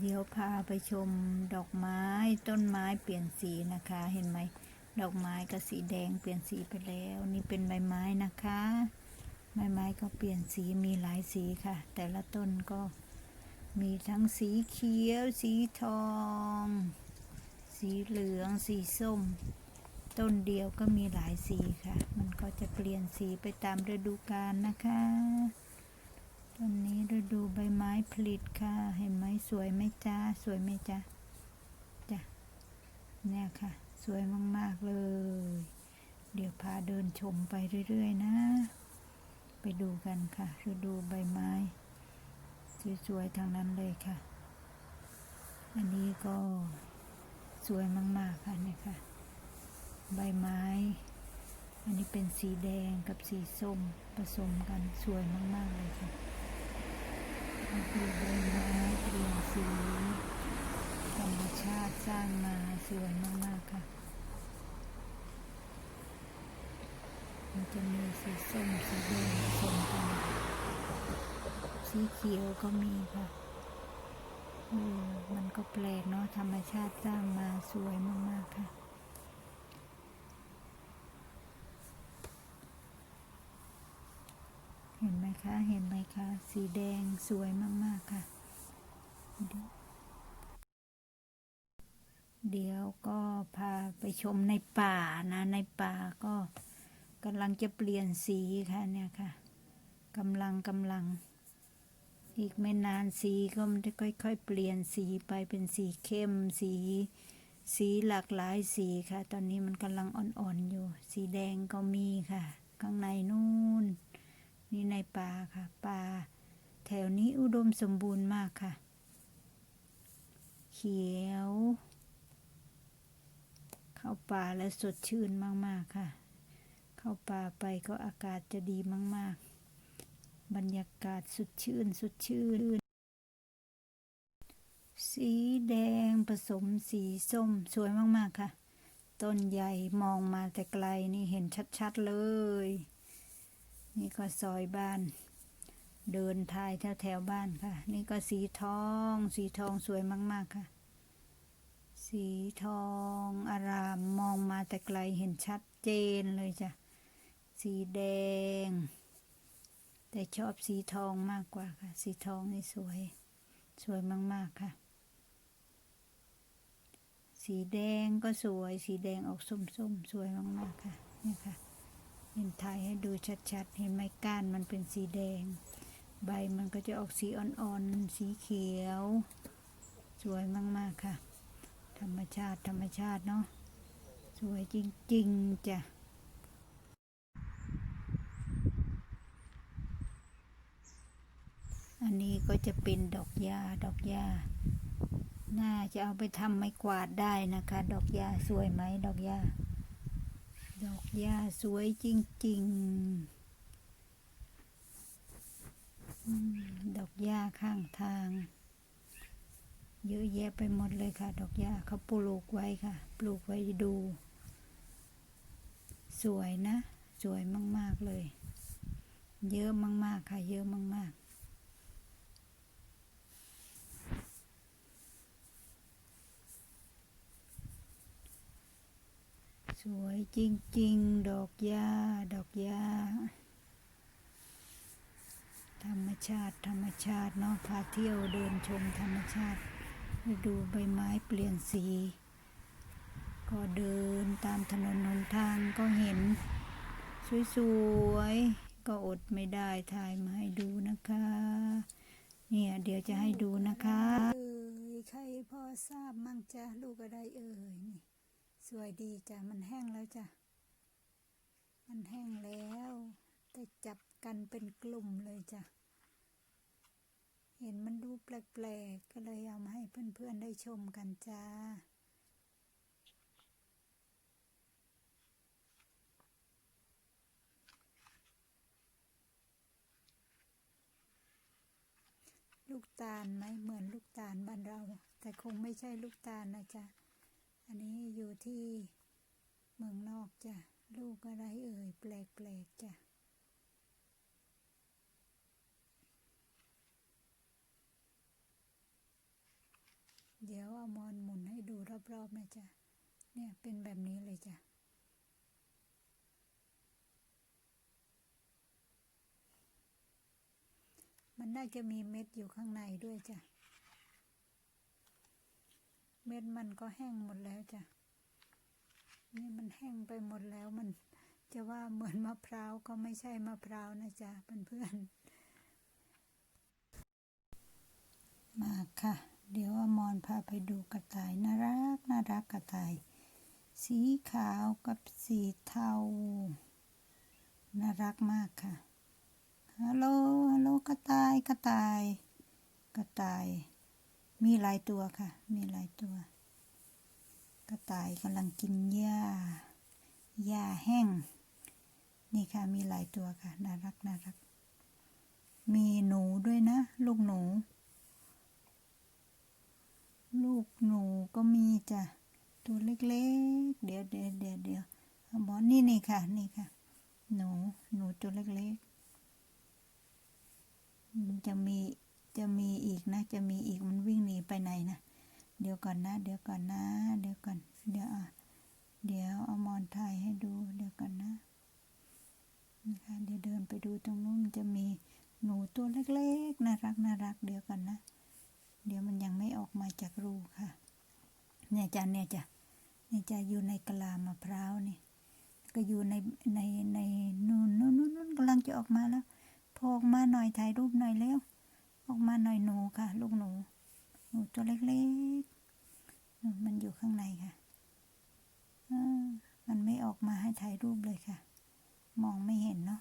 เดี๋ยวพาไปชมดอกไม้ต้นไม้เปลี่ยนสีนะคะ เห็นไหมดอกไม้ก็สีแดงเปลี่ยนสีไปแล้ว นี่เป็นใบไม้นะคะ ใบไม้ก็เปลี่ยนสีมีหลายสีค่ะ แต่ละต้นก็มีทั้งสีเขียว สีทอง สีเหลืองสีส้ม ต้นเดียวก็มีหลายสีค่ะ มันก็จะเปลี่ยนสีไปตามฤดูกาลนะคะ ต้นนี้ฤดูใบไม้ผลิค่ะ เห็นไหมสวยไหมจ้าสวยไหมจ้าจ้ะเนี่ยค่ะ สวยมาก ๆ เลย เดี๋ยวพาเดินชมไปเรื่อย ๆ นะ ไปดูกันค่ะ ฤดูใบไม้ สวย ๆทางนั้นเลยค่ะ อันนี้ก็สวยมาก ๆ ค่ะเนี่ยค่ะ ใบไม้ อันนี้เป็นสีแดงกับสีส้มผสมกันสวยมาก ๆ เลยค่ะ คือใบไม้เปลี่ยนสีธรรมชาติสร้างมาสวยมาก ๆ ค่ะ มันจะมีสีส้มสีแดงผสมกันสีเขียวก็มีค่ะเออมันก็แปลกเนาะธรรมชาติสร้างมาสวยมากๆ ค่ะ เห็นไหมคะ เห็นไหมคะ สีแดงสวยมาก ๆ ค่ะ เดี๋ยวก็พาไปชมในป่านะ ในป่าก็กำลังจะเปลี่ยนสีค่ะเนี่ยค่ะกำลังกำลัง อีกไม่นานสีก็มันจะค่อยๆ เปลี่ยนสีไปเป็นสีเข้มสีสีหลากหลายสีค่ะ ตอนนี้มันกำลังอ่อนๆอยู่ สีแดงก็มีค่ะ ข้างในนู่น นี่ในป่าค่ะป่าแถวนี้อุดมสมบูรณ์มากค่ะ เขียว เข้าป่าแล้วสดชื่นมาก ๆ ค่ะ เข้าป่าไปก็อากาศจะดีมาก ๆ บรรยากาศสดชื่นสดชื่น สีแดงผสมสีส้มสวยมาก ๆ ค่ะ ต้นใหญ่มองมาแต่ไกลนี่เห็นชัด ๆ เลย นี่ก็ซอยบ้าน เดินทายแถวแถวบ้านค่ะ นี่ก็สีทอง สีทองสวยมาก ๆ ค่ะ สีทองอารามมองมาแต่ไกลเห็นชัดเจนเลยจ้ะ สีแดง แต่ชอบสีทองมากกว่าค่ะ สีทองนี่สวย สวยมาก ๆ ค่ะ สีแดงก็สวย สีแดงออกส้มๆสวยมาก ๆ ค่ะ นี่ค่ะ เห็นถ่ายให้ดูชัดๆ เห็นไหมก้านมันเป็นสีแดง ใบมันก็จะออกสีอ่อนๆ สีเขียว สวยมากๆค่ะ ธรรมชาติธรรมชาติเนาะ สวยจริงๆจ้ะอันนี้ก็จะเป็นดอกหญ้าดอกหญ้าน่าจะเอาไปทำไม้กวาดได้นะคะ ดอกหญ้าสวยไหมดอกหญ้า ดอกหญ้าสวยจริง ๆ ดอกหญ้าข้างทาง เยอะแยะไปหมดเลยค่ะ ดอกหญ้าเขาปลูกไว้ค่ะ ปลูกไว้ดู สวยนะ สวยมาก ๆ เลย เยอะมาก ๆ ค่ะ เยอะมาก ๆ สวยจริง ๆ ดอกหญ้า ดอกหญ้า ธรรมชาติ ธรรมชาติเนาะพาเที่ยวเดินชมธรรมชาติไปดูใบไม้เปลี่ยนสี ก็เดินตามถนนหนทางก็เห็น สวยๆ ก็อดไม่ได้ถ่ายมาให้ดูนะคะ เนี่ย เดี๋ยวจะให้ดูนะคะ เอ่ยใครพอทราบมั่งจ้ะลูกอะไรเอ่ยนี่ สวยดีจ้ะ มันแห้งแล้วจ้ะ มันแห้งแล้ว แต่จับกันเป็นกลุ่มเลยจ้ะ เห็นมันดูแปลกๆ ก็เลยเอามาให้เพื่อนๆได้ชมกันจ้าลูกตาลไหมเหมือนลูกตาลบ้านเรา แต่คงไม่ใช่ลูกตาลนะจ๊ะ อันนี้อยู่ที่เมืองนอกจ้ะ ลูกอะไรเอ่ย แปลกๆจ้ะ เดี๋ยวอามอนหมุนให้ดูรอบๆนะจ๊ะ เนี่ยเป็นแบบนี้เลยจ้ะมันน่าจะมีเม็ดอยู่ข้างในด้วยจ้ะ เม็ดมันก็แห้งหมดแล้วจ้ะ นี่มันแห้งไปหมดแล้วมันจะว่าเหมือนมะพร้าวก็ไม่ใช่มะพร้าวนะจ๊ะเพื่อนๆ มาค่ะ เดี๋ยวอมรพาไปดูกระต่ายน่ารักน่ารักกระต่าย สีขาวกับสีเทา น่ารักมากค่ะ ฮัลโหล ฮัลโหลกระต่ายกระต่าย กระต่าย มีหลายตัวค่ะ มีหลายตัว กระต่ายกำลังกินหญ้า หญ้าแห้ง นี่ค่ะ มีหลายตัวค่ะ น่ารักน่ารัก มีหนูด้วยนะ ลูกหนู ลูกหนูก็มีจ้ะ ตัวเล็กๆ เดี๋ยวเดี๋ยวเดี๋ยวเดี๋ยวบอนี่นี่ค่ะ นี่ค่ะ หนู หนูตัวเล็กๆ จะมี จะมีอีกนะ จะมีอีกมันวิ่งหนีไปไหนนะ เดี๋ยวก่อนนะ เดี๋ยวก่อนนะ เดี๋ยวก่อน เดี๋ยวอะเดี๋ยวเอามอนถ่ายให้ดู เดี๋ยวก่อนนะนะคะเดี๋ยวเดินไปดูตรงนู้นมันจะมีหนูตัวเล็กๆน่ารักน่ารักเดี๋ยวก่อนนะ เดี๋ยวมันยังไม่ออกมาจากรูค่ะ เนี่ยจ้ะเนี่ยจ้ะเนี่ยจ้ะอยู่ในกะลามะพร้าวนี่ ก็อยู่ในในในนู่นนู่นนู่นกำลังจะออกมาแล้วพอออกมาหน่อยถ่ายรูปหน่อยเร็ว ออกมาหน่อยหนูค่ะ ลูกหนู หนูตัวเล็กๆ มันอยู่ข้างในค่ะมันไม่ออกมาให้ถ่ายรูปเลยค่ะ มองไม่เห็นเนาะ